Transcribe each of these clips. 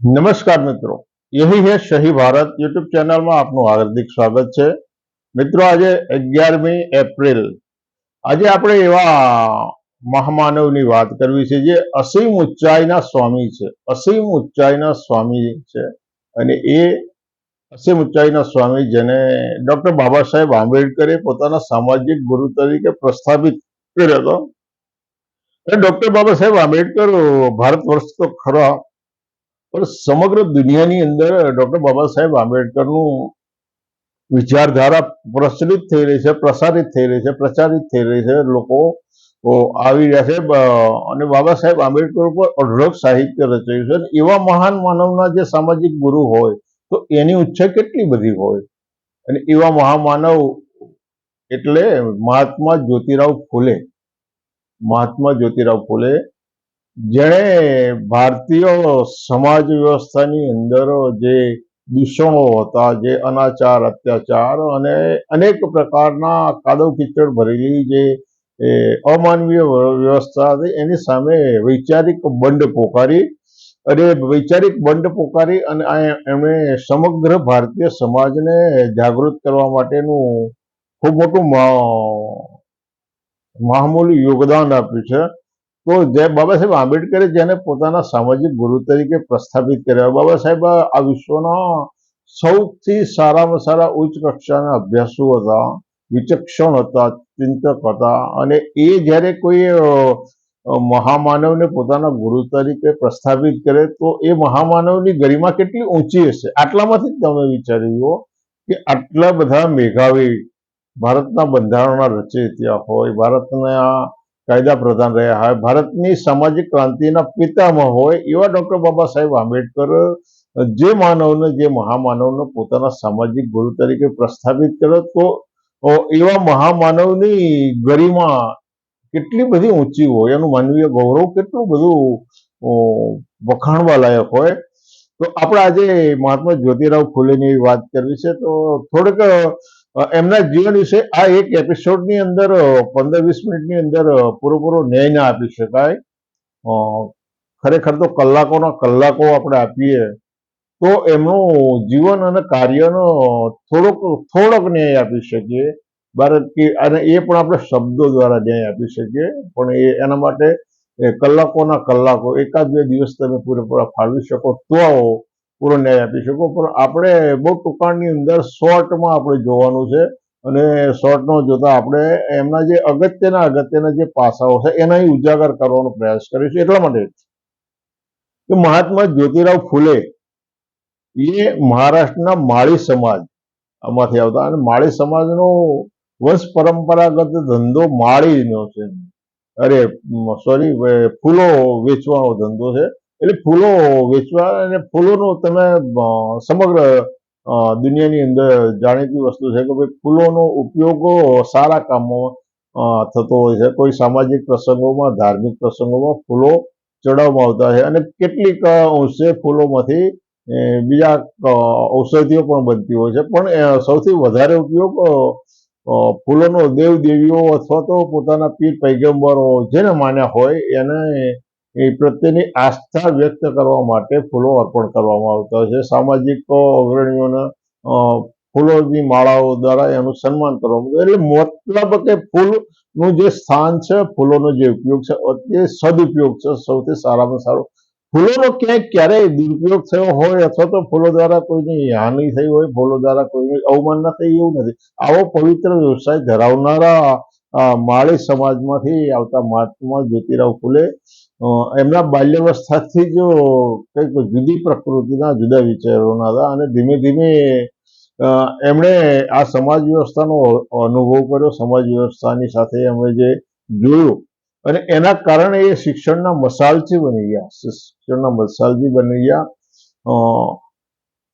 નમસ્કાર મિત્રો. યહી હે શહી ભારત યુટ્યુબ ચેનલમાં આપનું હાર્દિક સ્વાગત છે. મિત્રો, આજે અગિયારમી એપ્રિલ. આજે આપણે એવા મહામાનવની વાત કરવી છે જે અસીમ ઊંચાઈના સ્વામી છે. અસીમ ઊંચાઈના સ્વામી છે અને એ અસીમ ઊંચાઈના સ્વામી જેને ડોક્ટર બાબા સાહેબ આંબેડકરે પોતાના સામાજિક ગુરુ તરીકે પ્રસ્થાપિત કર્યો હતો. ડોક્ટર બાબા સાહેબ આંબેડકર ભારત વર્ષ તો ખરા પણ સમગ્ર દુનિયાની અંદર ડોક્ટર બાબા સાહેબ આંબેડકરનું વિચારધારા પ્રચલિત થઈ રહી છે, પ્રસારિત થઈ રહી છે, પ્રચારિત થઈ રહી છે. લોકો આવી રહ્યા છે. અને બાબા સાહેબ આંબેડકર ઉપર અઢળક સાહિત્ય રચાયું છે. એવા મહાન માનવના જે સામાજિક ગુરુ હોય, તો એની ઉચ્છા કેટલી બધી હોય? અને એવા મહામાનવ એટલે મહાત્મા જ્યોતિરાવ ફૂલે, મહાત્મા જ્યોતિરાવ ફૂલે જેણે ભારતીય સમાજ વ્યવસ્થાની અંદર જે દૂષણો હતા, જે અનાચાર, અત્યાચાર અને અનેક પ્રકારના કાદવ કિચડ ભરેલી જે અમાનવીય વ્યવસ્થા હતી, એની સામે વૈચારિક બંડ પોકારી અને વૈચારિક બંડ પોકારી અને એમણે સમગ્ર ભારતીય સમાજને જાગૃત કરવા માટેનું ખૂબ મોટું મા- મહામૂલી યોગદાન આપ્યું છે. તો જે બાબા સાહેબ આંબેડકરે જેને પોતાના સામાજિક ગુરુ તરીકે પ્રસ્થાપિત કર્યા, બાબા સાહેબ, આ વિશ્વના સૌથી સારામાં સારા ઉચ્ચ કક્ષાના અભ્યાસુ હતા, વિચક્ષણ હતા, ચિંતક હતા અને એ જ્યારે કોઈ મહામાનવને પોતાના ગુરુ તરીકે પ્રસ્થાપિત કરે, તો એ મહામાનવની ગરિમા કેટલી ઊંચી હશે? આટલામાંથી જ તમે વિચારી લો કે આટલા બધા મેઘાવી ભારતના બંધારણના રચયિતા હોય, ભારતના કાયદા પ્રધાન રહ્યા. હોય ભારતની સામાજિક ક્રાંતિના પિતામાં હોય એવા ડોક્ટર બાબા સાહેબ આંબેડકર, જે માનવને, જે મહામાનવને પોતાના સામાજિક ગુરુ તરીકે પ્રસ્થાપિત કર્યો તો એવા મહામાનવની ગરિમા કેટલી બધી ઊંચી હોય, એનું માનવીય ગૌરવ કેટલું બધું વખાણવા લાયક હોય. તો આપણે આજે મહાત્મા જ્યોતિરાવ ફૂલેની વાત કરવી છે. તો થોડીક એમના જીવન વિશે આ એક એપિસોડની અંદર પંદર વીસ મિનિટની અંદર પૂરેપૂરો ન્યાય ના આપી શકાય. ખરેખર તો કલાકોના કલાકો આપણે આપીએ, તો એમનું જીવન અને કાર્યનો થોડોક થોડોક ન્યાય આપી શકીએ. ભારત કે, અને એ પણ આપણે શબ્દો દ્વારા ન્યાય આપી શકીએ. પણ એ, એના માટે કલાકોના કલાકો, એકાદ બે દિવસ તમે પૂરેપૂરા ફાળવી શકો તો પૂરો ન્યાય આપી શકો, પણ આપણે બહુ ટૂંકાણની અંદર શોર્ટમાં આપણે જોવાનું છે અને શોર્ટનો જોતા આપણે એમના જે અગત્યના અગત્યના જે પાસાઓ છે, એના ઉજાગર કરવાનો પ્રયાસ કરીશું એટલા માટે કે મહાત્મા જ્યોતિરાવ ફૂલે એ મહારાષ્ટ્રના માળી સમાજ આમાંથી આવતા અને માળી સમાજનો વંશ પરંપરાગત ધંધો માળીનો છે. અરે સોરી ફૂલો વેચવાનો ધંધો છે. એટલે ફૂલો વેચવા અને ફૂલોનો તમે સમગ્ર દુનિયાની અંદર જાણીતી વસ્તુ છે કે ભાઈ ફૂલોનો ઉપયોગ સારા કામોમાં થતો હોય છે. કોઈ સામાજિક પ્રસંગોમાં, ધાર્મિક પ્રસંગોમાં ફૂલો ચડાવવામાં આવતા છે અને કેટલીક અંશે ફૂલોમાંથી બીજા ઔષધિઓ પણ બનતી હોય છે. પણ સૌથી વધારે ઉપયોગ ફૂલોનો દેવ દેવીઓ અથવા તો પોતાના પીર પૈગંબરો જેને માન્યા હોય એને એ પ્રત્યેની આસ્થા વ્યક્ત કરવા માટે ફૂલો અર્પણ કરવામાં આવતા છે. સામાજિક અગ્રણીઓને ફૂલોની માળાઓ દ્વારા એનું સન્માન કરવામાં. એટલે મતલબ કે ફૂલનું જે સ્થાન છે, ફૂલોનો જે ઉપયોગ છે તે સદુપયોગ છે, સૌથી સારામાં સારો. ફૂલોનો ક્યાંય ક્યારેય દુરુપયોગ થયો હોય અથવા તો ફૂલો દ્વારા કોઈની હાનિ થઈ હોય, ફૂલો દ્વારા કોઈની અવમાનના થઈ એવું નથી. આવો પવિત્ર વ્યવસાય ધરાવનારા માળી સમાજમાંથી આવતા મહાત્મા જ્યોતિરાવ ફૂલે એમના બાલ્યાવસ્થાથી જ કંઈક જુદી પ્રકૃતિના, જુદા વિચારોના હતા અને ધીમે ધીમે એમણે આ સમાજ વ્યવસ્થાનો અનુભવ કર્યો. સમાજ વ્યવસ્થાની સાથે એમણે જે જોયું અને એના કારણે એ શિક્ષણના મસાલથી બની ગયા. શિક્ષણના મસાલથી બની ગયા.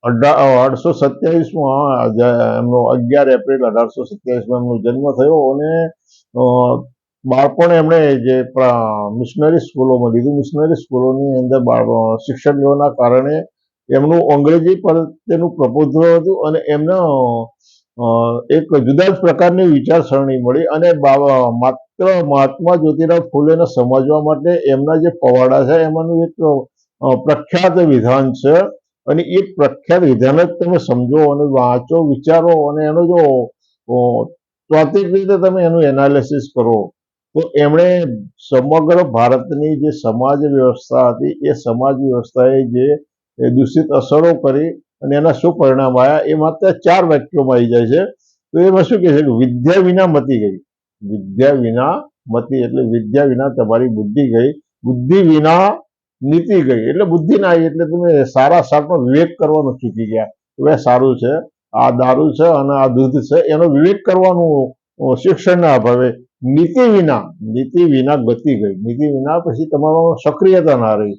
અઢાર અઢારસો સત્યાવીસમાં એમનો અગિયાર એપ્રિલ અઢારસો સત્યાવીસમાં એમનો જન્મ થયો અને બાળપણ એમણે જે મિશનરી સ્કૂલોમાં લીધું મિશનરી સ્કૂલોની અંદર શિક્ષણ લેવાના કારણે એમનું અંગ્રેજી પર તેનું પ્રભુત્વ હતું અને એમને એક જુદા જ પ્રકારની વિચારસરણી મળી અને માત્ર મહાત્મા જ્યોતિરાવ ફૂલેને સમજવા માટે એમના જે પવાડા છે, એમાંનું એક પ્રખ્યાત વિધાન છે. અને એ પ્રખ્યાત વિધાન જ તમે સમજો અને વાંચો, વિચારો અને એનો જો તાત્વિક રીતે તમે એનું એનાલિસિસ કરો. તો એમણે સમગ્ર ભારતની જે સમાજ વ્યવસ્થા હતી, એ સમાજ વ્યવસ્થાએ જે દૂષિત અસરો કરી અને એના શું પરિણામ આવ્યા, એ માત્ર ચાર વાક્યોમાં આવી જાય છે. તો એમાં શું કહે છે કે વિદ્યા વિના મતી ગઈ. વિદ્યા વિના મતી એટલે વિદ્યા વિના તમારી બુદ્ધિ ગઈ. બુદ્ધિ વિના નીતિ ગઈ. એટલે બુદ્ધિ ના આવી, એટલે તમે સારા સારનો વિવેક કરવાનો ચૂકી ગયા. હવે સારું છે, આ દારૂ છે અને આ દૂધ છે, એનો વિવેક કરવાનું શિક્ષણના અભાવે નીતિ વિના નીતિ વિના ગતિ ગઈ. નીતિ વિના પછી તમારો સક્રિયતા ના રહી.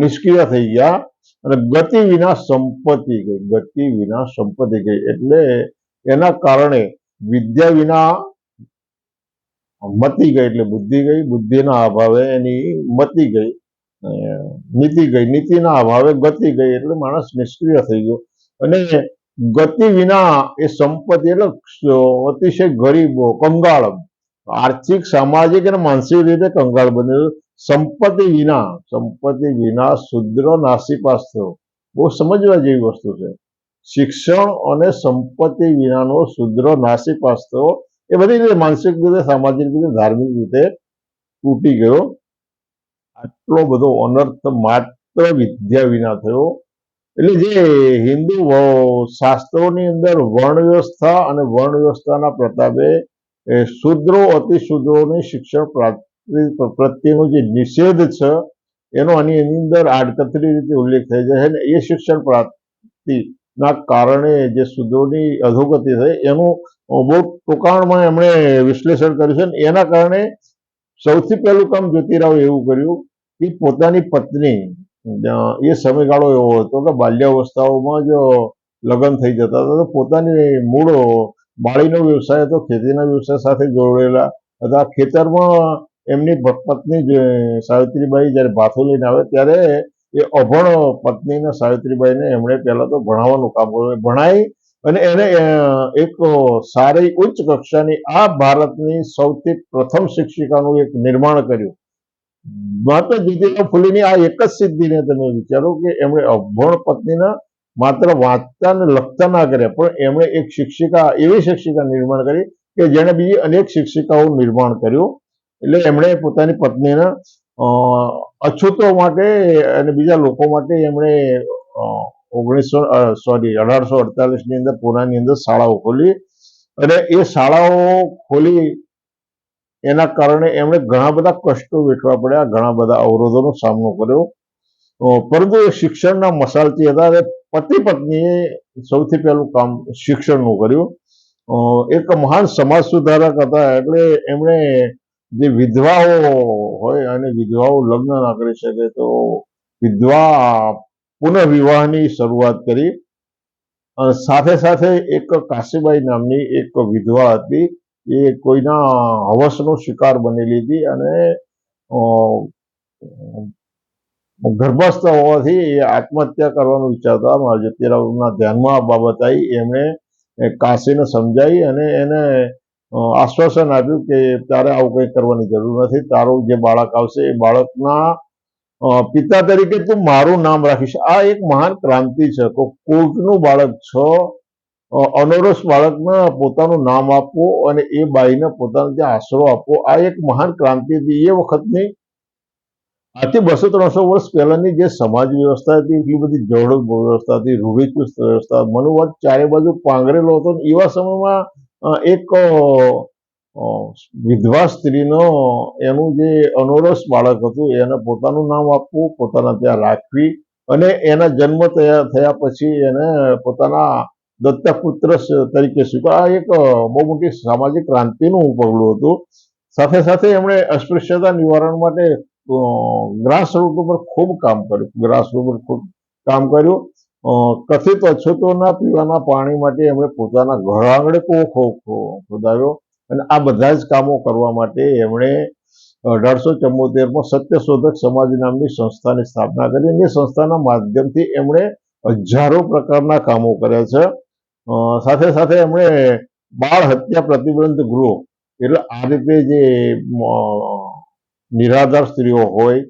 નિષ્ક્રિય થઈ ગયા અને ગતિ વિના સંપત્તિ ગઈ. ગતિ વિના સંપત્તિ ગઈ. એટલે એના કારણે વિદ્યા વિના મતી ગઈ. એટલે બુદ્ધિ ગઈ. બુદ્ધિના અભાવે એની મતી ગઈ. નીતિ ગઈ. નીતિના અભાવે ગતિ ગઈ. એટલે માણસ નિષ્ક્રિય થઈ ગયો. અને ગતિ વિના એ સંપત્તિ એટલે અતિશય ગરીબો, કંગાળ. આર્થિક, સામાજિક અને માનસિક રીતે કંગાળ બન્યો. સંપત્તિ વિના સંપત્તિ વિના શુદ્ર નાસીપાસ થયો. બહુ સમજવા જેવી વસ્તુ છે. શિક્ષણ અને સંપત્તિ વિનાનો શુદ્ર નાસીપાસ થયો. એ બધી રીતે માનસિક રીતે, સામાજિક રીતે, ધાર્મિક રીતે તૂટી ગયો. આટલો બધો અનર્થ માત્ર વિદ્યા વિના થયો. એટલે જે હિન્દુ શાસ્ત્રોની અંદર વર્ણ વ્યવસ્થા અને વર્ણ વ્યવસ્થાના પ્રતાપે એ શૂદ્રો અતિ શૂદ્રોની શિક્ષણ પ્રત્યેનો જે નિષેધ છે, એનો આની એની અંદર આડકતરી રીતે ઉલ્લેખ થઈ જાય છે અને એ શિક્ષણ પ્રાપ્તિના કારણે જે શૂદ્રોની અધોગતિ થઈ, એનું બહુ ટૂંકાણમાં એમણે વિશ્લેષણ કર્યું છે અને એના કારણે સૌથી પહેલું કામ જ્યોતિરાવે એવું કર્યું કે પોતાની પત્ની, એ સમયગાળો એવો હતો કે બાલ્યાવસ્થાઓમાં જ લગ્ન થઈ જતા હતા, તો પોતાની મૂળ બાળીનો વ્યવસાય હતો, ખેતીના વ્યવસાય સાથે જોડેલા હતા. ખેતરમાં એમની પત્ની સાવિત્રીબાઈ જ્યારે ભાથું લઈને આવે ત્યારે એ અભણ પત્નીને સાવિત્રીબાઈને એમણે પહેલા તો ભણાવવાનું કામ કર્યું. ભણાઈ અને એને એક સારી ઉચ્ચ કક્ષાની આ ભારતની સૌથી પ્રથમ શિક્ષિકાનું એક નિર્માણ કર્યું. માત્ર જ્યોતિરાવ ફૂલીની આ એક જ સિદ્ધિને તમે વિચારો કે એમણે અભણ પત્નીના માત્ર વાંચતા અને લખતા ના કર્યા પણ એમણે એક શિક્ષિકા, એવી શિક્ષિકા નિર્માણ કરી કે જેણે બીજી અનેક શિક્ષિકાઓ નિર્માણ કર્યું. એટલે એમણે પોતાની પત્નીને અછૂતો માટે અને બીજા લોકો માટે એમણે ઓગણીસો સોરી, અઢારસો અડતાલીસની અંદર પુનાની અંદર શાળાઓ ખોલી અને એ શાળાઓ ખોલી એના કારણે એમણે ઘણા બધા કષ્ટો વેઠવા પડ્યા, ઘણા બધા અવરોધોનો સામનો કર્યો. પરંતુ એ શિક્ષણના મસાલથી હતા પતિ પત્નીએ સૌથી પહેલું કામ શિક્ષણનું કર્યું. એક મહાન સમાજ સુધારક હતા, એટલે એમણે જે વિધવાઓ હોય અને વિધવાઓ લગ્ન ના કરી શકે તો વિધવા પુનઃવિવાહની શરૂઆત કરી. સાથે સાથે એક કાશીબાઈ નામની એક વિધવા હતી, એ કોઈના હવસનો શિકાર બનેલી હતી અને ગર્ભસ્થ હોવાથી એ આત્મહત્યા કરવાનું વિચારતા. મારા જ્યોતિરાવના ધ્યાનમાં આ બાબત આવી. એમણે કાશીને સમજાવી અને એને આશ્વાસન આપ્યું કે તારે આવું કંઈ કરવાની જરૂર નથી. તારું જે બાળક આવશે એ બાળકના પિતા તરીકે તું મારું નામ રાખીશ. આ એક મહાન ક્રાંતિ છે. કોર્ટનું બાળક છો અનોરસ બાળકને પોતાનું નામ આપવું અને એ બાઈને પોતાનો જે આશરો આપવો, આ એક મહાન ક્રાંતિ હતી એ વખતની આથી બસો ત્રણસો વર્ષ પહેલાની જે સમાજ વ્યવસ્થા હતી, એટલી બધી જવળક વ્યવસ્થા હતી રૂઢિચુસ્ત વ્યવસ્થા મનુવાદ ચારે બાજુ પાંગરેલો હતો એવા સમયમાં એક વિધવા સ્ત્રીનો એનું જે અનોરસ બાળક હતું, એને પોતાનું નામ આપવું, પોતાના ત્યાં રાખવી અને એના જન્મ થયા પછી એને પોતાના દત્તપુત્ર તરીકે સ્વીકાર, આ એક બહુ મોટી સામાજિક ક્રાંતિનું પગલું હતું. સાથે સાથે એમણે અસ્પૃશ્યતા નિવારણ માટે ગ્રાસ રૂટ ઉપર ખૂબ કામ કર્યું. ગ્રાસ રૂટ ઉપર ખૂબ કામ કર્યું. કથિત અછૂતોના પીવાના પાણી માટે એમણે પોતાના ઘર આંગણે કૂવો ખોદાવ્યો અને આ બધા જ કામો કરવા માટે એમણે અઢારસો ચુમ્મોતેરમાં સત્યશોધક સમાજ નામની સંસ્થાની સ્થાપના કરી અને સંસ્થાના માધ્યમથી એમણે હજારો પ્રકારના કામો કર્યા છે. સાથે સાથે એમણે બાળ હત્યા પ્રતિબંધ ગૃહ, એટલે આ રીતે જે નિરાધાર સ્ત્રીઓ હોય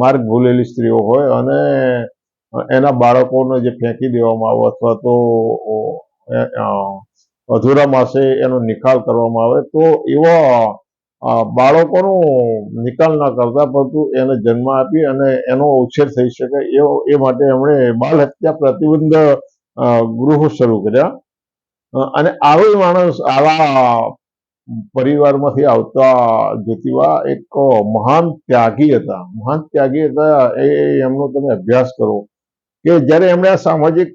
માર્ગ ભૂલેલી સ્ત્રીઓ હોય અને એના બાળકોને જે ફેંકી દેવામાં આવે અથવા તો અધૂરા માસે એનો નિકાલ કરવામાં આવે તો એવા બાળકોનું નિકાલ ના કરતા પરંતુ એને જન્મ આપી અને એનો ઉછેર થઈ શકે એવો એ માટે એમણે બાળ હત્યા પ્રતિબંધ ગૃહો શરૂ કર્યા. અને આવી માણસ, આવા પરિવારમાંથી આવતા જ્યોતિબા એક મહાન ત્યાગી હતા. મહાન ત્યાગી હતા એ એમનો તમે અભ્યાસ કરો કે જ્યારે એમણે આ સામાજિક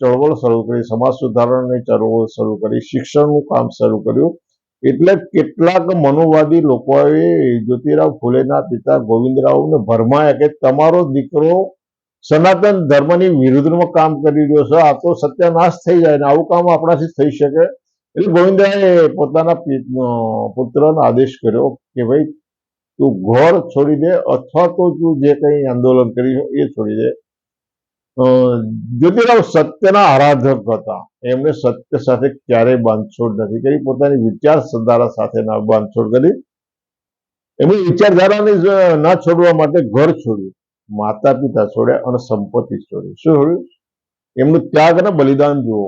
ચળવળ શરૂ કરી, સમાજ સુધારણની ચળવળ શરૂ કરી, શિક્ષણનું કામ શરૂ કર્યું, એટલે કેટલાક મનોવાદી લોકોએ જ્યોતિરાવ ફૂલેના પિતા ગોવિંદરાવને ભરમાયા કે તમારો દીકરો સનાતન ધર્મની વિરુદ્ધમાં કામ કરી રહ્યો છે, આ તો સત્યાનાશ થઈ જાય ને આવું કામ આપણાથી થઈ શકે. એટલે ગોવિંદાએ પોતાના પુત્રનો આદેશ કર્યો કે ભાઈ, તું ઘર છોડી દે અથવા તો તું જે કંઈ આંદોલન કરી એ છોડી દે. જ્યોતિરાવ સત્યના આરાધક હતા. એમણે સત્ય સાથે ક્યારેય બાંધછોડ નથી કરી. પોતાની વિચારધારા સાથે ના બાંધછોડ કરી. એમની વિચારધારાને ના છોડવા માટે ઘર છોડ્યું. માતા પિતા છોડ્યા અને સંપત્તિ છોડી. શું છોડ્યું? એમનું ત્યાગ અને બલિદાન જુઓ.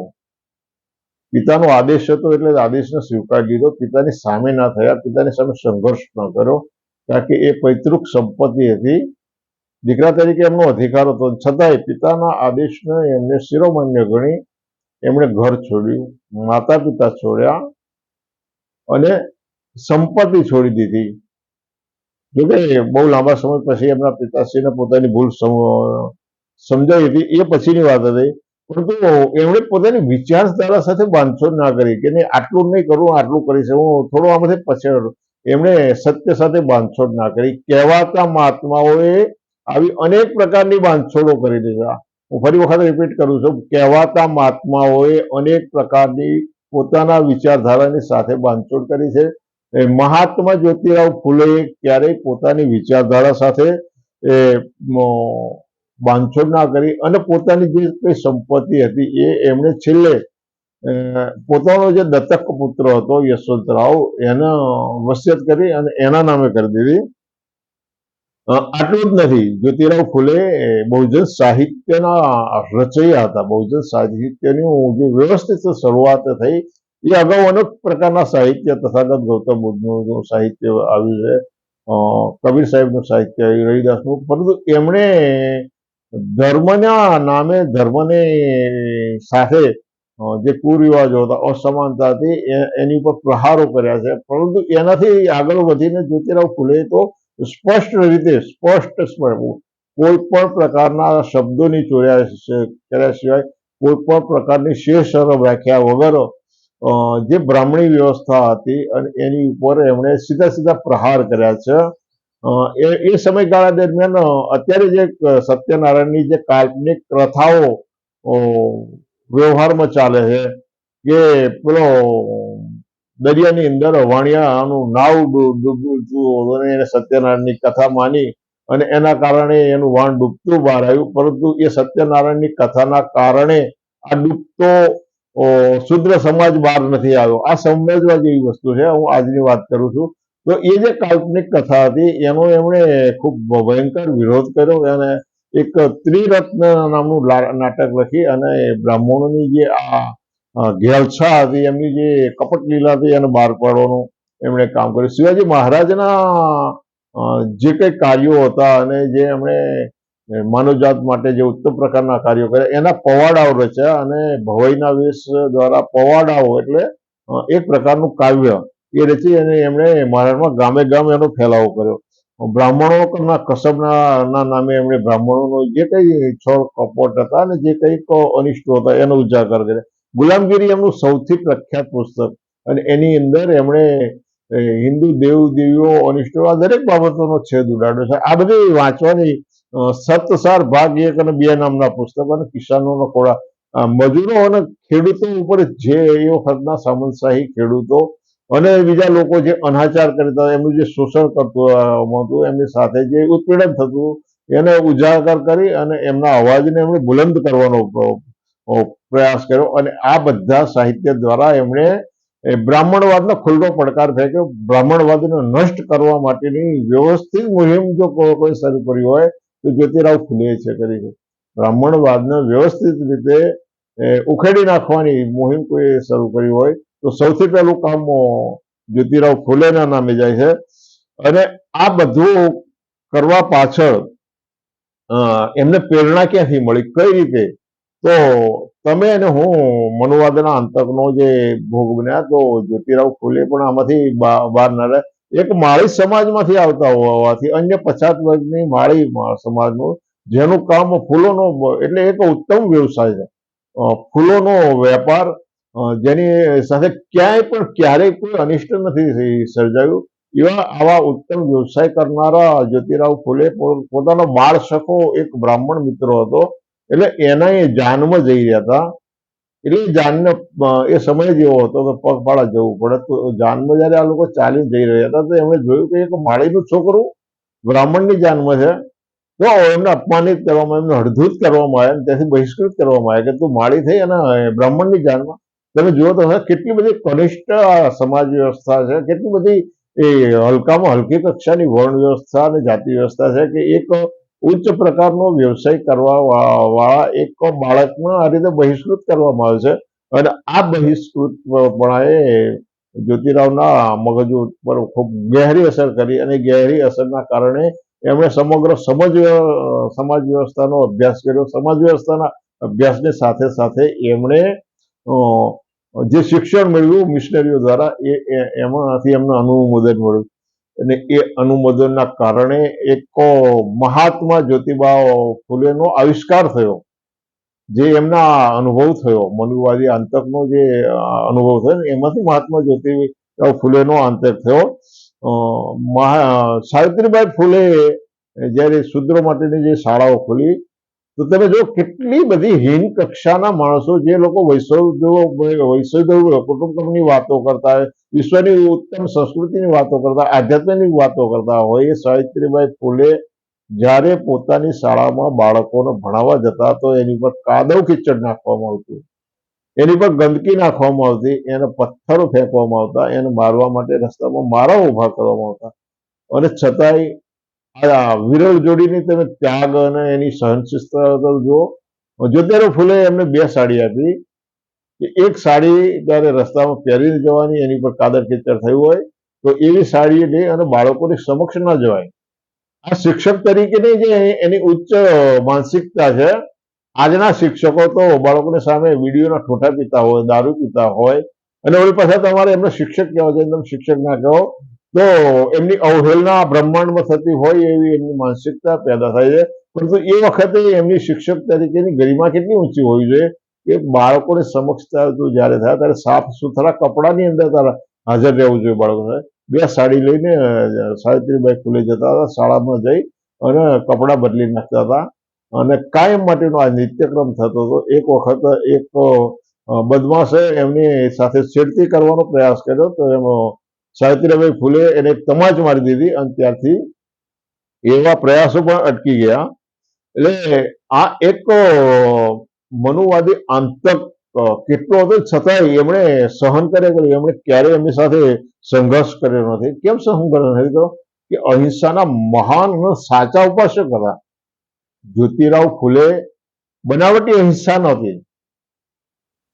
પિતાનો આદેશ હતો એટલે આદેશને સ્વીકારી લીધો. પિતાની સામે ના થયા, પિતાની સામે સંઘર્ષ ન કર્યો. કારણ કે એ પૈતૃક સંપત્તિ હતી. દીકરા તરીકે એમનો અધિકાર હતો. છતાંય પિતાના આદેશને એમને શિરોમાન્ય ગણી એમણે ઘર છોડ્યું. માતા પિતા છોડ્યા અને સંપત્તિ છોડી દીધી. જોકે બહુ લાંબા સમય પછી એમના પિતાશ્રીને પોતાની ભૂલ સમ- સમજાવી હતી. એ પછીની વાત હતી. પરંતુ એમણે પોતાની વિચારધારા સાથે બાંધછોડ ના કરી કે નહીં, આટલું નહીં કરું, આટલું કરીશ હું થોડું આમાંથી પછાડું એમણે સત્ય સાથે બાંધછોડ ના કરી. કહેવાતા મહાત્માઓએ આવી અનેક પ્રકારની બાંધછોડો કરી દીધા. હું ફરી વખત રિપીટ કરું છું, કહેવાતા મહાત્માઓએ અનેક પ્રકારની પોતાના વિચારધારાની સાથે બાંધછોડ કરી છે. મહાત્મા જ્યોતિરાવ ફૂલેએ ક્યારેય પોતાની વિચારધારા સાથે, એ બાંધછોડ ના કરી અને પોતાની જે કઈ સંપત્તિ હતી એ એમણે છેલ્લે પોતાનો જે દત્તક પુત્ર હતો યશવંતરાવ, એને વસિયત કરી અને એના નામે કરી દીધી. આટલું જ નથી. જ્યોતિરાવ ફુલે બહુજન સાહિત્યના રચયા હતા. બહુજન સાહિત્યની જે વ્યવસ્થિત શરૂઆત થઈ એ અગાઉ અનેક પ્રકારના સાહિત્ય તથાગત ગૌતમ બુદ્ધનું સાહિત્ય આવ્યું છે. કબીર સાહેબનું સાહિત્ય આવ્યું રવિદાસનું પરંતુ એમણે ધર્મના નામે ધર્મને સાથે જે કુરિવાજો હતા, અસમાનતા હતી, એ- એની ઉપર પ્રહારો કર્યા છે. પરંતુ એનાથી આગળ વધીને જ્યોતિરાવ ફૂલે તો સ્પષ્ટ રીતે, સ્પષ્ટ કોઈ પણ પ્રકારના શબ્દોની ચોર્યા કર્યા સિવાય કોઈ પણ પ્રકારની શેષ વ્યાખ્યા વગર જે બ્રાહ્મણી વ્યવસ્થા હતી અને એની ઉપર એમણે સીધા સીધા પ્રહાર કર્યા છે. એ એ સમયગાળા દરમિયાન અત્યારે જે સત્યનારાયણની જે કાલ્પનિક પ્રથાઓ વ્યવહારમાં ચાલે છે કે પેલો, દરિયાની અંદર વાણિયાનું નાવ ડૂબ્યું અને એને સત્યનારાયણની કથા માની અને એના કારણે એનું વાણ ડૂબતું બહાર આવ્યું. પરંતુ એ સત્યનારાયણની કથાના કારણે આ ડૂબતો શુદ્ર સમાજ બહાર નથી આવ્યો. આ સમજવા જેવી વસ્તુ છે. હું આજની વાત કરું છું. તો એ જે કાલ્પનિક કથા હતી, એનો એમણે ખૂબ ભયંકર વિરોધ કર્યો અને એક ત્રિરત્ન નામનું નાટક લખી અને બ્રાહ્મણોની જે આ ઘેલછા હતી, એમની જે કપટ લીલા હતી એને બહાર પાડવાનું એમણે કામ કર્યું. શિવાજી મહારાજના જે કંઈ કાર્યો હતા અને જે એમણે માનવજાત માટે જે ઉત્તમ પ્રકારના કાર્યો કર્યા, એના પવાડાઓ રચ્યા અને ભવાઈના વેશ દ્વારા પવાડાઓ એટલે એક પ્રકારનું કાવ્ય એ રચી અને એમણે મહારાષ્ટ્રમાં ગામે ગામ એનો ફેલાવો કર્યો. બ્રાહ્મણોના કસબના નામે એમણે બ્રાહ્મણોનો જે કંઈ છળ કપોટ હતા અને જે કંઈક અનિષ્ટો હતા એનો ઉજાગર કર્યો. ગુલામગીરી એમનું સૌથી પ્રખ્યાત પુસ્તક અને એની અંદર એમણે હિન્દુ દેવ દેવીઓ અનિષ્ટો આ દરેક બાબતોનો છેદ ઉડાડ્યો છે. આ બધી વાંચવાની સતસાર ભાગ એક અને બે નામના પુસ્તક અને કિસાનોનો ખોળા મજૂરો અને ખેડૂતો ઉપર જે એ વખતના સામંતશાહી ખેડૂતો અને બીજા લોકો જે અનાચાર કરતા એમનું જે શોષણ કરતું હતું એમની સાથે જે ઉત્પીડન થતું, એને ઉજાગર કરી અને એમના અવાજને એમણે બુલંદ કરવાનો પ્રયાસ કર્યો. અને આ બધા સાહિત્ય દ્વારા એમણે, એ બ્રાહ્મણવાદનો ખુલ્લો પડકાર ફેંક્યો. બ્રાહ્મણવાદને નષ્ટ કરવા માટેની વ્યવસ્થિત મુહિમ જો કોઈ શરૂ કરી હોય, તો જ્યોતિરાવ ખુલે છે કરી. બ્રાહ્મણવાદને વ્યવસ્થિત રીતે ઉખેડી નાખવાની મુહિમ કોઈ શરૂ કરી હોય તો સૌથી પહેલું કામ જ્યોતિરાવ ફૂલેના નામે જાય છે. અને આ બધું કરવા પાછળ એમને પ્રેરણા ક્યાંથી મળી? કઈ રીતે? તો તમે અને હું મનુવાદના અંતકનો જે ભોગ બન્યા, તો જ્યોતિરાવ ફૂલે પણ આમાંથી બહાર ના રહે. એક માળી સમાજમાંથી આવતા હોવાથી, અન્ય પછાત વર્ગની માળી સમાજનું, જેનું કામ ફૂલોનો, એટલે એક ઉત્તમ વ્યવસાય છે. ફૂલોનો વેપાર જેની સાથે ક્યાંય પણ ક્યારેય કોઈ અનિષ્ટ નથી સર્જાયું. એવા આવા ઉત્તમ વ્યવસાય કરનારા જ્યોતિરાવ ફૂલે પોતાનો માળ સખો એક બ્રાહ્મણ મિત્ર હતો. એટલે એના એ જાનમાં જઈ રહ્યા હતા. એટલે જાનને એ સમય જેવો હતો કે પગપાળા જવું પડે. તો જાનમાં જ્યારે આ લોકો ચાલી જઈ રહ્યા હતા, તો એમણે જોયું કે એક માળીનું છોકરું બ્રાહ્મણની જાનમાં છે. તો એમને અપમાનિત કરવામાં, એમને હડધૂત કરવામાં અને ત્યાંથી બહિષ્કૃત કરવામાં આવ્યા કે તું માળી થઈ અને બ્રાહ્મણની જાનમાં તમે જુઓ તો કેટલી બધી કનિષ્ઠ સમાજ વ્યવસ્થા છે, કેટલી બધી એ હલકામાં હલકી કક્ષાની વર્ણ વ્યવસ્થા અને જાતિ વ્યવસ્થા છે કે એક ઉચ્ચ પ્રકારનો વ્યવસાય કરવા વાળા એક બાળકને આ રીતે બહિષ્કૃત કરવામાં આવે છે. અને આ બહિષ્કૃતપણાએ જ્યોતિરાવના મગજ ઉપર ખૂબ ગહેરી અસર કરી અને ગહેરી અસરના કારણે એમણે સમગ્ર સમજ સમાજ વ્યવસ્થાનો અભ્યાસ કર્યો. સમાજ વ્યવસ્થાના અભ્યાસની સાથે સાથે એમણે જે શિક્ષણ મેળવ્યું મિશનરીઓ દ્વારા એ એમાંથી એમને અનુમોદન મળ્યું. અને એ અનુમોદનના કારણે એક મહાત્મા જ્યોતિબા ફૂલેનો આવિષ્કાર થયો, જે એમના અનુભવ થયો. મનુવાદી આંતકનો જે અનુભવ થયો એમાંથી મહાત્મા જ્યોતિબા ફૂલેનો આંતક થયો. સાવિત્રીબાઈ ફુલે જ્યારે શુદ્ર માટેની જે શાળાઓ ખોલી તો તમે જો કેટલી બધી હીન કક્ષાના માણસો જે લોકો વૈષ્ણવ વૈષ્ણવ કુટુંબની વાતો કરતા હોય, વિશ્વની ઉત્તમ સંસ્કૃતિની વાતો કરતા આધ્યાત્મિક વાતો કરતા હોય, એ સાવિત્રીબાઈ ફૂલે જ્યારે પોતાની શાળામાં બાળકોને ભણાવવા જતા તો એની પર કાદવ કિચડ નાખવામાં આવતું એની પર ગંદકી નાખવામાં આવતી, એને પથ્થરો ફેંકવામાં આવતા, એને મારવા માટે રસ્તામાં મારા ઊભા કરવામાં આવતા. અને છતાંય વિરલ જોડીની તમે ત્યાગ અને એની સહનશીલતા જુઓ. જ્યોતિરાવ ફૂલે એમને બે સાડી આપી. એક સાડી ત્યારે રસ્તામાં પહેરીને જવાની, એની પર કાદર કિચર થયું હોય, તો એવી સાડી લઈ અને બાળકોની સમક્ષ ન જવાય. આ શિક્ષક તરીકેની જે એની ઉચ્ચ માનસિકતા છે. આજના શિક્ષકો તો બાળકોની સામે વિડીયોના ઠોઠા પીતા હોય, દારૂ પીતા હોય, અને ઓલી પાછા તમારે એમને શિક્ષક કહેવા છે, તમે શિક્ષક ના કહો. તો એમની અવહેલના બ્રહ્માંડમાં થતી હોય એવી એમની માનસિકતા પેદા થાય છે. પરંતુ એ વખતે એમની શિક્ષક તરીકેની ગરિમા કેટલી ઊંચી હોવી જોઈએ? કે બાળકોને સમક્ષ તું જ્યારે થાય ત્યારે સાફ સુથરા કપડાની અંદર તારા હાજર રહેવું જોઈએ બાળકોને. બે સાડી લઈને સાવિત્રીબાઈ ખુલે જતા હતા, શાળામાં જઈ અને કપડાં બદલી નાખતા હતા. અને કાયમ માટેનો આ નિત્યક્રમ થતો હતો. એક વખત એક બદમાશે એમની સાથે છેડતી કરવાનો પ્રયાસ કર્યો તો એમાં સાવિત્રીબાઈ ફૂલે એને તમાચ મારી દીધી અને ત્યારથી એવા પ્રયાસો પણ અટકી ગયા. એટલે આ એક મનુવાદી આંતક કેટલો હતો છતાંય એમણે સહન કર્યા કર્યું એમણે ક્યારેય એમની સાથે સંઘર્ષ કર્યો નથી. કેમ સહન કર્યો નથી તો કે અહિંસાના મહાન સાચા ઉપાસક હતા. જ્યોતિરાવ ફૂલે બનાવટી અહિંસા નહોતી.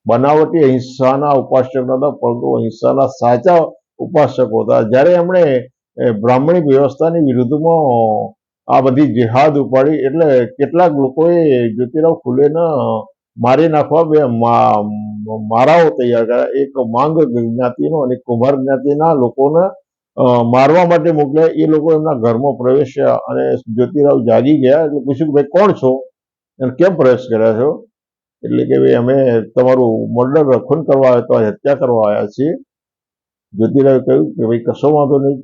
બનાવટી અહિંસાના ઉપાસક નતા પરંતુ અહિંસાના સાચા ઉપાસકો હતા. જ્યારે એમણે બ્રાહ્મણી વ્યવસ્થાની વિરુદ્ધમાં આ બધી જેહાદ ઉપાડી, એટલે કેટલાક લોકોએ જ્યોતિરાવ ફૂલેને મારી નાખવા બે મારાઓ તૈયાર કર્યા. એક માંગ જ્ઞાતિનો અને કુંભાર જ્ઞાતિના લોકોને મારવા માટે મોકલ્યા. એ લોકો એમના ઘરમાં પ્રવેશ્યા અને જ્યોતિરાવ જાગી ગયા. એટલે પૂછ્યું કે, ભાઈ, કોણ છો? અને કેમ પ્રવેશ કર્યા છો? એટલે કે, ભાઈ, અમે તમારું મર્ડર ખૂન કરવા આવ્યા તો હત્યા કરવા આવ્યા છીએ. જ્યોતિરાવે કહ્યું કે ભાઈ, કશો વાંધો નહીં.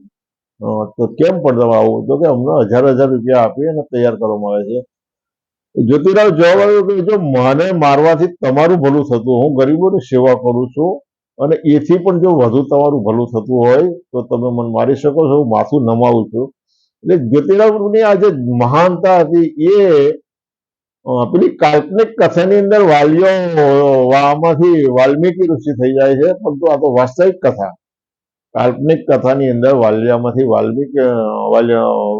તો કેમ પણ તમે આવું? તો કે અમને હજાર હજાર રૂપિયા આપી અને તૈયાર કરવામાં આવે છે. જ્યોતિરાવ જવાબ આવ્યો કે જો મને મારવાથી તમારું ભલું થતું, હું ગરીબોની સેવા કરું છું અને એથી પણ જો વધુ તમારું ભલું થતું હોય, તો તમે મને મારી શકો છો, હું માથું નમાવું છું. એટલે જ્યોતિરાવની આ જે મહાનતા હતી એ પેલી કાલ્પનિક કથાની અંદર વાલીઓ, વામાંથી વાલ્મીકી ઋષિ થઈ જાય છે, પરંતુ આ તો વાસ્તવિક કથા. કાલ્પનિક કથાની અંદર વાલ્યામાંથી વાલ્મિક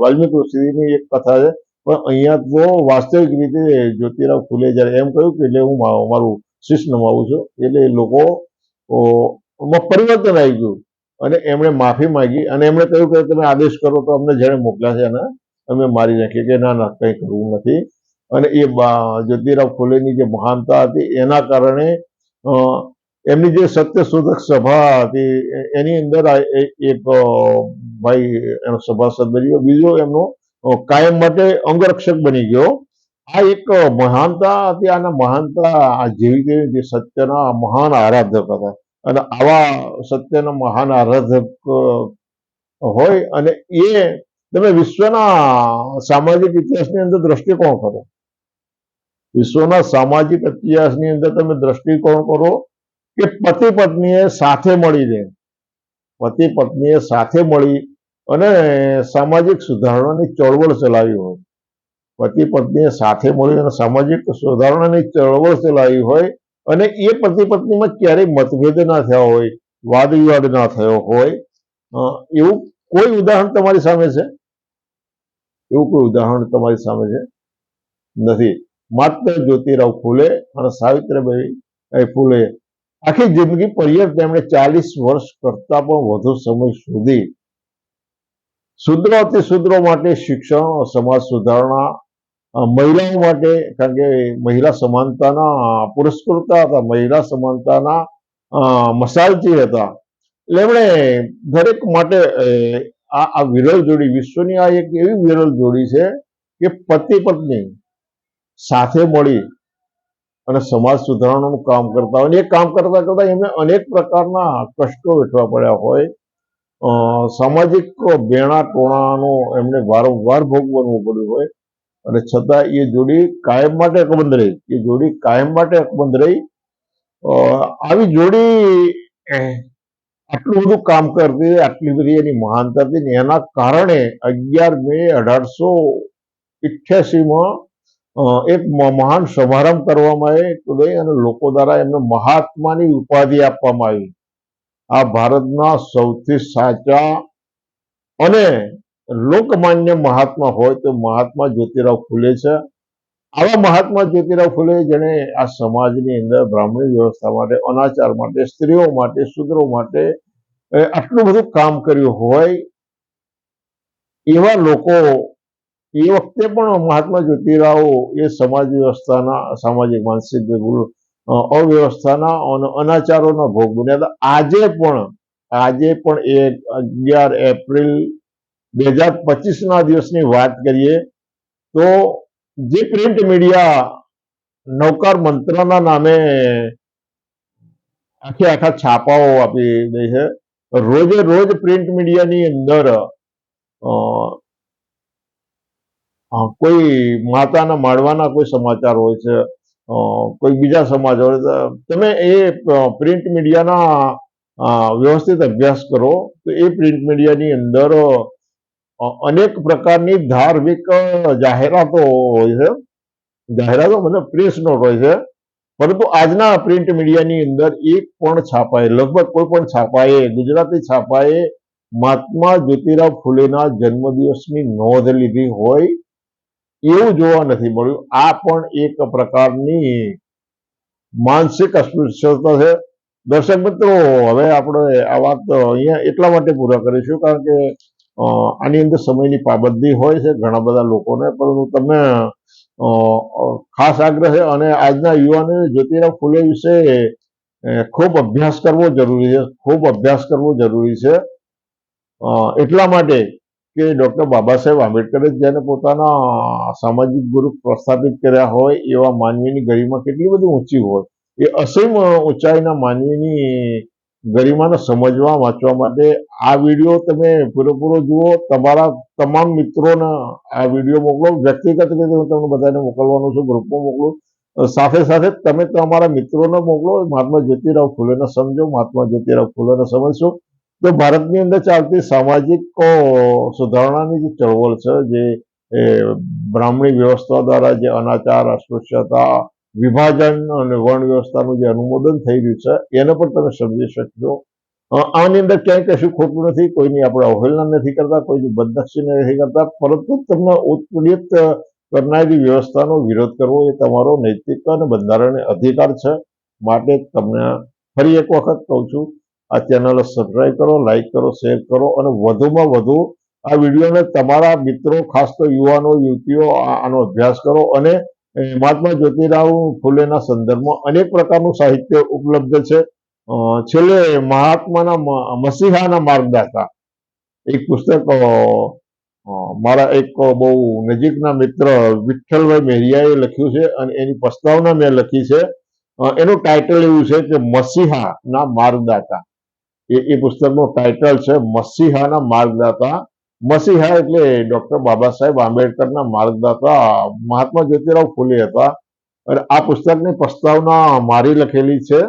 વાલ્મિક ઋષિની એક કથા છે. પણ અહીંયા તો વાસ્તવિક રીતે જ્યોતિરાવ ફૂલે જ્યારે એમ કહ્યું કે એટલે હું મારું શીશ નમાવું છું, એટલે લોકો માં પરિવર્તન આવી ગયું. અને એમણે માફી માંગી અને એમણે કહ્યું કે તમે આદેશ કરો તો અમને જેણે મોકલ્યા છે એને અમે મારી નાખીએ કે ના ના, કંઈ કરવું નથી. અને એ જ્યોતિરાવ ફૂલેની જે મહાનતા હતી એના કારણે એમની જે સત્યશોધક સભા હતી એની અંદર એક ભાઈ એનો સભાસદ બન્યો. બીજો એમનો કાયમ માટે અંગરક્ષક બની ગયો. આ એક મહાનતા હતી, આના મહાનતા જેવી તેવી જે સત્યના મહાન આરાધક હતા. અને આવા સત્યના મહાન આરાધક હોય અને એ, તમે વિશ્વના સામાજિક ઇતિહાસની અંદર દ્રષ્ટિકોણ કરો. વિશ્વના સામાજિક ઇતિહાસની અંદર તમે દ્રષ્ટિકોણ કરો કે પતિ પત્નીએ સાથે મળીને પતિ પત્નીએ સાથે મળી અને સામાજિક સુધારણાની ચળવળ ચલાવી હોય. પતિ પત્નીએ સાથે મળી અને સામાજિક સુધારણાની ચળવળ ચલાવી હોય અને એ પતિ પત્નીમાં ક્યારેય મતભેદ ના થયા હોય વાદ વિવાદ ના થયો હોય. એવું કોઈ ઉદાહરણ તમારી સામે છે? એવું કોઈ ઉદાહરણ તમારી સામે છે? નથી. માત્ર જ્યોતિરાવ ફૂલે અને સાવિત્રીબાઈ ફૂલે આખી જિંદગી પર્યંત તેમણે ચાલીસ વર્ષ કરતા પણ વધુ સમય સુધી શુદ્રો અતિ શુદ્રો માટે શિક્ષણ, સમાજ સુધારણા મહિલાઓ માટે, કારણ કે મહિલા સમાનતાના પુરસ્કૃતા હતા, મહિલા સમાનતાના મસાલથી હતા. એટલે એમણે દરેક માટે આ આ વિરલ જોડી, વિશ્વની આ એક એવી વિરલ જોડી છે કે પતિ પત્ની સાથે મળી અને સમાજ સુધારણાનું કામ કરતા હોય. અને એ કામ કરતા કરતા એમને અનેક પ્રકારના કષ્ટો વેઠવા પડ્યા હોય. સામાજિક બેણા ટોણાનો એમને વારંવાર ભોગ બનવું પડ્યું હોય. અને છતાં એ જોડી કાયમ માટે અકબંધ રહી. એ જોડી કાયમ માટે અકબંધ રહી. આવી જોડી આટલું બધું કામ કરતી, આટલી બધી એની મહાનતા હતી. એના કારણે અગિયાર મે અઢારસો ઇઠ્યાસીમાં એક મહાન સમારંભ કરવામાં ગઈ અને લોકો દ્વારા એમને મહાત્માની ઉપાધિ આપવામાં આવી. આ ભારતના સૌથી સાચા અને લોકમાન્ય મહાત્મા હોય તો મહાત્મા જ્યોતિરાવ ફૂલે છે. આવા મહાત્મા જ્યોતિરાવ ફૂલે જેણે આ સમાજની અંદર બ્રાહ્મણી વ્યવસ્થા માટે, અનાચાર માટે, સ્ત્રીઓ માટે, શુદ્રો માટે આટલું બધું કામ કર્યું હોય, એવા લોકો એ વખતે પણ મહાત્મા જ્યોતિરાવ એ સમાજ વ્યવસ્થાના, સામાજિક, માનસિક અવ્યવસ્થાના અને અનાચારોના ભોગ બન્યા હતા. આજે પણ આજે પણ એ અગિયાર એપ્રિલ બે હજાર પચીસના દિવસની વાત કરીએ તો જે પ્રિન્ટ મીડિયા નૌકાર મંત્રના નામે આખે આખા છાપાઓ આપી દે છે. રોજે રોજ પ્રિન્ટ મીડિયાની અંદર કોઈ માતાના માળવાના કોઈ સમાચાર હોય છે કોઈ બીજા સમાચાર હોય. તમે એ પ્રિન્ટ મીડિયાના વ્યવસ્થિત અભ્યાસ કરો તો એ પ્રિન્ટ મીડિયાની અંદર અનેક પ્રકારની ધાર્મિક જાહેરાતો હોય છે જાહેરાતો મતલબ પ્રેસ નોટ હોય છે પરંતુ આજના પ્રિન્ટ મીડિયાની અંદર એક પણ છાપાએ, લગભગ કોઈ પણ છાપાએ, ગુજરાતી છાપાએ મહાત્મા જ્યોતિરાવ ફૂલેના જન્મદિવસની નોંધ લીધી હોય એવું જોવા નથી મળ્યું. આ પણ એક પ્રકારની માનસિક અસ્પૃશ્યતા છે. દર્શક મિત્રો, હવે આપણે આ વાત અહીંયા એટલા માટે પૂરા કરીશું કારણ કે આની અંદર સમયની પાબંદી હોય છે ઘણા બધા લોકોને. પરંતુ તમે ખાસ આગ્રહ છે અને આજના યુવાનોને જ્યોતિરાવ ફૂલે વિશે ખૂબ અભ્યાસ કરવો જરૂરી છે. ખૂબ અભ્યાસ કરવો જરૂરી છે. એટલા માટે કે ડૉક્ટર બાબા સાહેબ આંબેડકરે જેને પોતાના સામાજિક ગુરુ પ્રસ્થાપિત કર્યા હોય એવા માનવીની ગરિમા કેટલી બધી ઊંચી હોય. એ અસીમ ઊંચાઈના માનવીની ગરિમાને સમજવા, વાંચવા માટે આ વીડિયો તમે પૂરેપૂરો જુઓ. તમારા તમામ મિત્રોને આ વીડિયો મોકલો. વ્યક્તિગત રીતે હું તમને બધાને મોકલવાનું છું, ગ્રુપમાં મોકલું. સાથે સાથે તમે તમારા મિત્રોને મોકલો. મહાત્મા જ્યોતિરાવ ફૂલેને સમજો, મહાત્મા જ્યોતિરાવ ફૂલેને સમજશો. તો ભારતની અંદર ચાલતી સામાજિક સુધારણાની જે ચળવળ છે, જે બ્રાહ્મણી વ્યવસ્થા દ્વારા જે અનાચાર, અસ્પૃશ્યતા, વિભાજન અને વર્ણ વ્યવસ્થાનું જે અનુમોદન થઈ રહ્યું છે, એને પણ તમે સમજી શકજો આની અંદર ક્યાંય કશું ખોટું નથી, કોઈની આપણે અવહેલના નથી કરતા કોઈની બદનક્ષી નથી કરતા, પરંતુ તમને ઉત્પીડિત કરનારી વ્યવસ્થાનો વિરોધ કરવો એ તમારો નૈતિક અને બંધારણીય અધિકાર છે. માટે તમને ફરી એક વખત કહું છું આ ચેનલ સબસ્ક્રાઈબ કરો લાઈક કરો શેર કરો અને વધુમાં વધુ આ વિડીયોને તમારા મિત્રો, ખાસ તો યુવાનો, યુવતીઓ આનો અભ્યાસ કરો અને મહાત્મા જ્યોતિરાવ ફૂલેના સંદર્ભમાં અનેક પ્રકારનું સાહિત્ય ઉપલબ્ધ છે. છેલ્લે મહાત્માના મસીહાના માર્ગદાતા એક પુસ્તક મારા એક બહુ નજીકના મિત્ર વિઠ્ઠલભાઈ મેરિયાએ લખ્યું છે અને એની પ્રસ્તાવના મેં લખી છે. એનું ટાઇટલ એવું છે કે મસીહાના માર્ગદાતા એ એ પુસ્તકનું ટાઇટલ છે મસીહાના માર્ગદાતા. મસીહા એટલે ડોક્ટર બાબા સાહેબ આંબેડકરના માર્ગદાતા. મહાત્મા જ્યોતિરાવ ફૂલે હતા. અને આ પુસ્તકની પ્રસ્તાવના મારી લખેલી છે.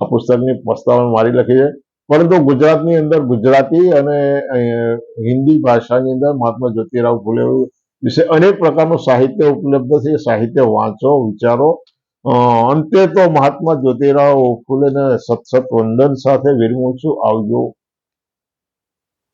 આ પુસ્તકની પ્રસ્તાવના મારી લખી છે. પરંતુ ગુજરાતની અંદર ગુજરાતી અને હિન્દી ભાષાની અંદર મહાત્મા જ્યોતિરાવ ફૂલે વિશે અનેક પ્રકારનું સાહિત્ય ઉપલબ્ધ છે. સાહિત્ય વાંચો, વિચારો. અંતે તો મહાત્મા જ્યોતિરાવ ફૂલેને સત સત વંદન સાથે વિરમું છું. આવજો.